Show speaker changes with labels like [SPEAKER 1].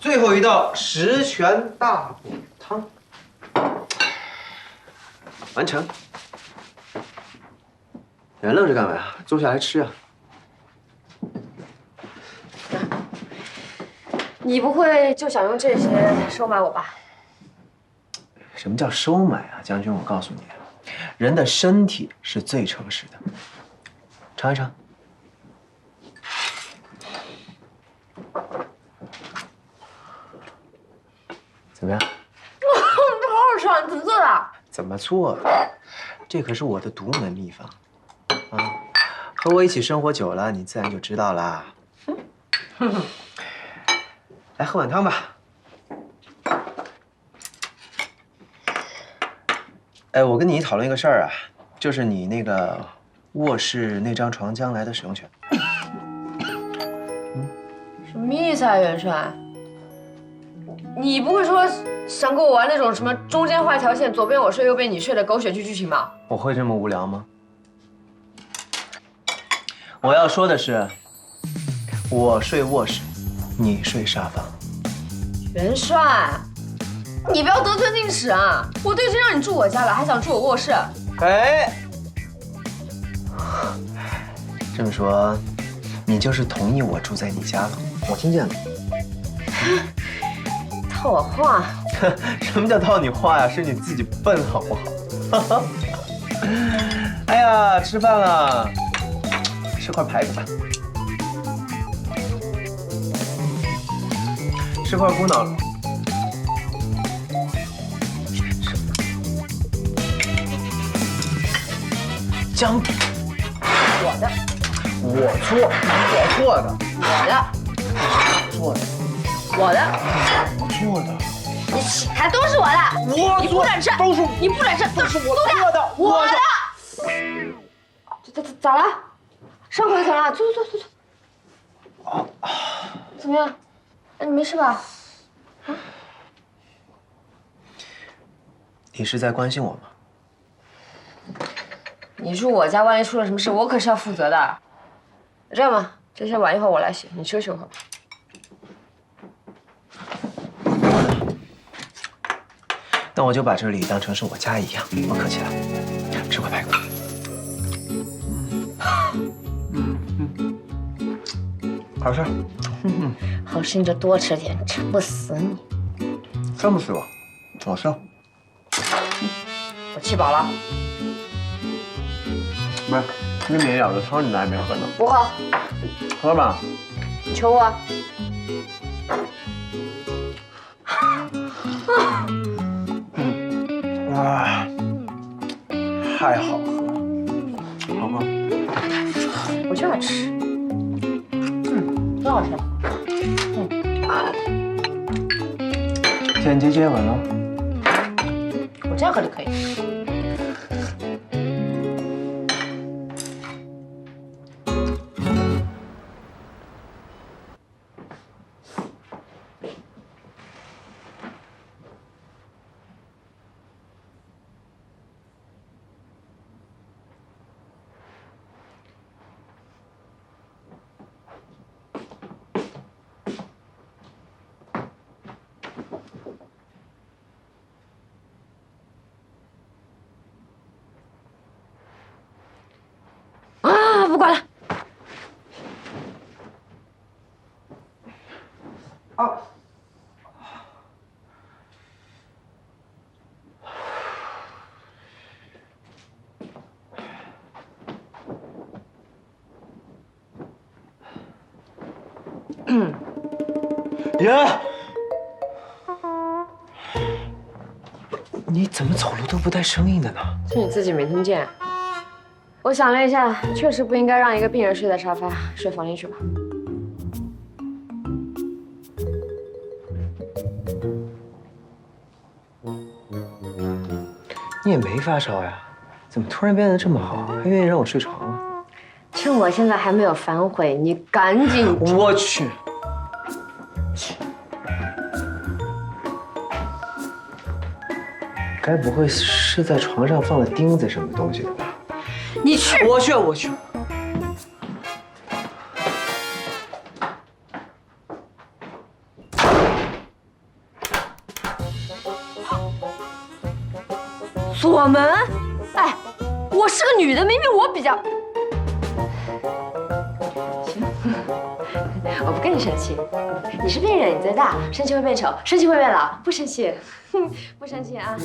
[SPEAKER 1] 最后一道十全大补汤，完成。你还愣着干嘛呀？坐下来吃啊！
[SPEAKER 2] 你不会就想用这些收买我吧？
[SPEAKER 1] 什么叫收买啊，将军？我告诉你，人的身体是最诚实的。尝一尝。怎么样？
[SPEAKER 2] 这好好吃，你怎么做的？
[SPEAKER 1] 怎么做的？这可是我的独门秘方啊！和我一起生活久了，你自然就知道啦。来，喝碗汤吧。哎，我跟你讨论一个事儿啊，就是你那个卧室那张床将来的使用权。
[SPEAKER 2] 什么意思啊，元帅？你不会说想跟我玩那种什么中间画一条线，左边我睡，右边你睡的狗血剧剧情吧？
[SPEAKER 1] 我会这么无聊吗？我要说的是，我睡卧室，你睡沙发。
[SPEAKER 2] 元帅，你不要得寸进尺啊！我都已经让你住我家了，还想住我卧室？
[SPEAKER 1] 哎，这么说，你就是同意我住在你家了？我听见了。
[SPEAKER 2] 套我话？
[SPEAKER 1] 什么叫套你话呀？是你自己笨好不好？哎呀，吃饭了，吃块排骨吧，吃块咕脑。姜，
[SPEAKER 2] 我的，
[SPEAKER 1] 我错，我错的，
[SPEAKER 2] 我的，我
[SPEAKER 1] 错的，
[SPEAKER 2] 我的，
[SPEAKER 1] 我错的，
[SPEAKER 2] 你起开都是我的，
[SPEAKER 1] 我
[SPEAKER 2] 你不准吃，
[SPEAKER 1] 都是
[SPEAKER 2] 你不准吃，
[SPEAKER 1] 都是我错的，
[SPEAKER 2] 我的。咋咋咋了？伤口疼了？坐坐坐坐。啊怎么样？哎，你没事吧？
[SPEAKER 1] 你是在关心我吗？
[SPEAKER 2] 你住我家，万一出了什么事，我可是要负责的。这样吧，这些晚一会儿我来洗，你休息会儿吧。
[SPEAKER 1] 那我就把这里当成是我家一样，不客气了。吃块排骨。嗯嗯好吃。
[SPEAKER 2] 好吃你就多吃点，撑不死你。
[SPEAKER 1] 撑不死我，我瘦。
[SPEAKER 2] 我吃饱了，
[SPEAKER 1] 不是，那免了的汤你们还没喝呢，
[SPEAKER 2] 不喝，
[SPEAKER 1] 喝吧。
[SPEAKER 2] 你求我。
[SPEAKER 1] 啊，太好喝了，好吗。
[SPEAKER 2] 我就爱吃。嗯，真好吃。
[SPEAKER 1] 简洁接吻了。
[SPEAKER 2] 我这样喝就可以。不管了。
[SPEAKER 1] 爷，你怎么走路都不带声音的呢？
[SPEAKER 2] 是你自己没听见。我想了一下，确实不应该让一个病人睡在沙发，睡房间去吧。
[SPEAKER 1] 你也没发烧呀，怎么突然变得这么好，还愿意让我睡床了？
[SPEAKER 2] 趁我现在还没有反悔，你赶紧
[SPEAKER 1] 我去。该不会是在床上放了钉子什么东西的吧？
[SPEAKER 2] 你去。
[SPEAKER 1] 我去，我去。
[SPEAKER 2] 锁门？哎，我是个女的，明明我比较……行，我不跟你生气。你是病人，你最大，生气会变丑，生气会变老，不生气，不生气啊。